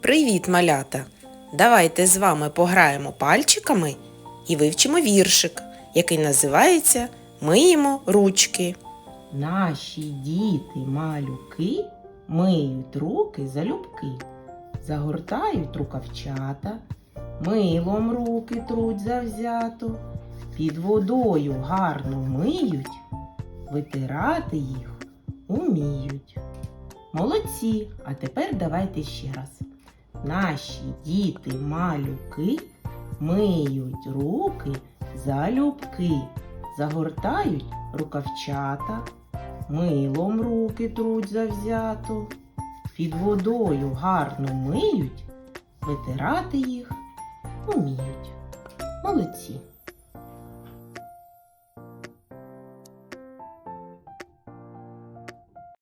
Привіт, малята! Давайте з вами пограємо пальчиками і вивчимо віршик, який називається Миємо ручки. Наші діти малюки миють руки залюбки, загортають рукавчата, милом руки труть завзято, під водою гарно миють, витирати їх уміють. Молодці! А тепер давайте ще раз. Наші діти малюки миють руки залюбки, загортають рукавчата, милом руки труть завзято, під водою гарно миють, витирати їх уміють. Молодці!